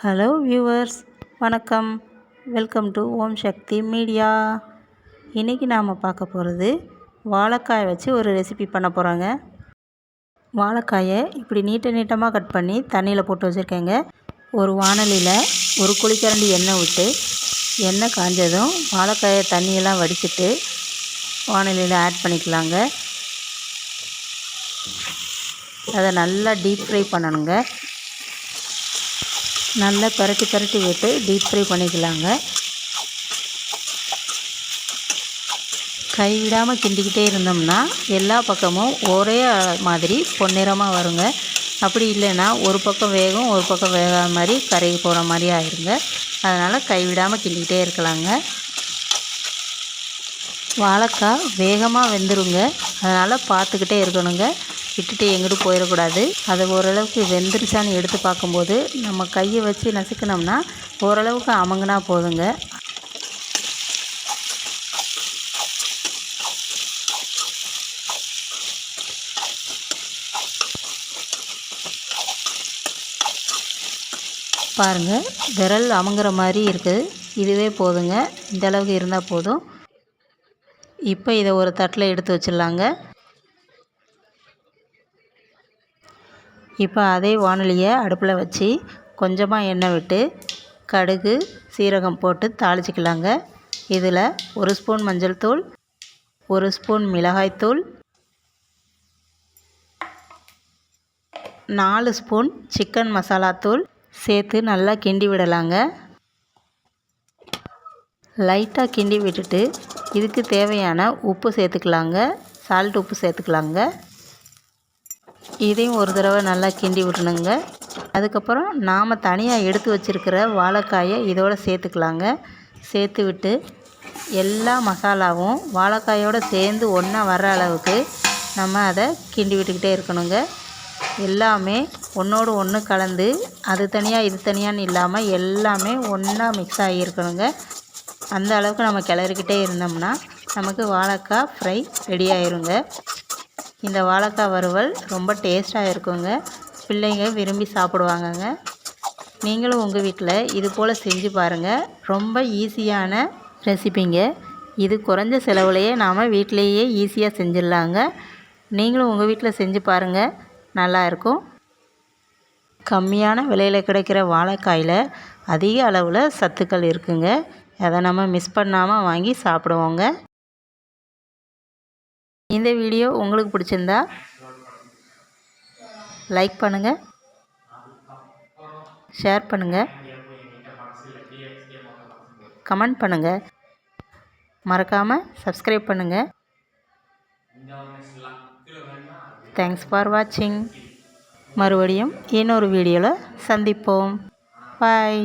Hello viewers வணக்கம். Welcome to Om Shakti media இன்றைக்கி நாம் பார்க்க போகிறது வாழைக்காய் வச்சு ஒரு ரெசிபி பண்ண போகிறோங்க வாழைக்காயை இப்படி நீட்ட நீட்டமாக கட் பண்ணி தண்ணியில் போட்டு வச்சுருக்கேங்க. ஒரு வானலியில் ஒரு குளிக்கரண்டி எண்ணெய் விட்டு எண்ணெய் காஞ்சதும் வாழைக்காயை தண்ணியெல்லாம் வடிச்சிட்டு வானலியில் ஆட் பண்ணிக்கலாங்க. அதை நல்லா டீப் ஃப்ரை பண்ணணுங்க. நல்லா பரட்டி பரட்டி விட்டு டீப் ஃப்ரை பண்ணிக்கலாங்க. கைவிடாமல் கிண்டிக்கிட்டே இருந்தோம்னா எல்லா பக்கமும் ஒரே மாதிரி பொன்னிறமாக வருங்க. அப்படி இல்லைன்னா ஒரு பக்கம் வேகும் ஒரு பக்கம் வேகாத மாதிரி கரைக்கு போகிற மாதிரி ஆயிருங்க. அதனால் கைவிடாமல் கிண்டிக்கிட்டே இருக்கலாங்க. வாழைக்காய் வேகமாக வெந்துருங்க. அதனால் பார்த்துக்கிட்டே இருக்கணுங்க. விட்டுட்டு எங்கிட்டு போயிடக்கூடாது. அது ஓரளவுக்கு வெந்துருச்சான்னு எடுத்து பார்க்கும்போது நம்ம கையை வச்சு நசுக்கினோம்னா ஓரளவுக்கு அமங்கினா போதுங்க. பாருங்கள் விரல் அமுங்குற மாதிரி இருக்குது இதுவே போதுங்க. இந்தளவுக்கு இருந்தால் போதும். இப்போ இதை ஒரு தட்டில் எடுத்து வச்சிடலாங்க. இப்போ அதே வானொலியை அடுப்பில் வச்சு கொஞ்சமாக எண்ணெய் விட்டு கடுகு சீரகம் போட்டு தாளிச்சிக்கலாங்க. இதில் ஒரு ஸ்பூன் மஞ்சள் தூள் ஒரு ஸ்பூன் மிளகாய்த்தூள் நாலு ஸ்பூன் சிக்கன் மசாலாத்தூள் சேர்த்து நல்லா கிண்டி விடலாங்க. லைட்டாக கிண்டி விட்டுட்டு இதுக்கு தேவையான உப்பு சேர்த்துக்கலாங்க. சால்ட் உப்பு சேர்த்துக்கலாங்க. இதையும் ஒரு தடவை நல்லா கிண்டி விடணுங்க. அதுக்கப்புறம் நாம் தனியாக எடுத்து வச்சுருக்கிற வாழைக்காயை இதோடு சேர்த்துக்கலாங்க. சேர்த்து விட்டு எல்லா மசாலாவும் வாழைக்காயோடு சேர்ந்து ஒன்றா வர்ற அளவுக்கு நம்ம அதை கிண்டி விட்டுக்கிட்டே இருக்கணுங்க. எல்லாமே ஒன்றோடு ஒன்று கலந்து அது தனியாக இது தனியான்னு இல்லாமல் எல்லாமே ஒன்றா மிக்ஸ் ஆகியிருக்கணுங்க அந்த அளவுக்கு நம்ம கிளறிக்கிட்டே இருந்தோம்னா நமக்கு வாழைக்காய் ஃப்ரை ரெடி ஆயிருங்க. இந்த வாழைக்காய் வறுவல் ரொம்ப டேஸ்ட்டாக இருக்குங்க. பிள்ளைங்க விரும்பி சாப்பிடுவாங்கங்க. நீங்களும் உங்கள் வீட்டில் இது போல் செஞ்சு பாருங்கள் ரொம்ப ஈஸியான ரெசிபிங்க இது குறைஞ்ச செலவுலையே நாம் வீட்டிலையே ஈஸியாக செஞ்சிடலாங்க. நீங்களும் உங்கள் வீட்டில் செஞ்சு பாருங்கள் நல்லாயிருக்கும் கம்மியான விலையில் கிடைக்கிற வாழைக்காயில் அதிக அளவில் சத்துக்கள் இருக்குங்க. அதை நம்ம மிஸ் பண்ணாமல் வாங்கி சாப்பிடுவோங்க. இந்த வீடியோ உங்களுக்கு பிடிச்சிருந்தா லைக் பண்ணுங்கள் ஷேர் பண்ணுங்கள் கமெண்ட் பண்ணுங்கள் மறக்காமல் சப்ஸ்கிரைப் பண்ணுங்கள் தேங்க்ஸ் ஃபார் வாட்சிங் மறுபடியும் இன்னொரு வீடியோவில் சந்திப்போம். பாய்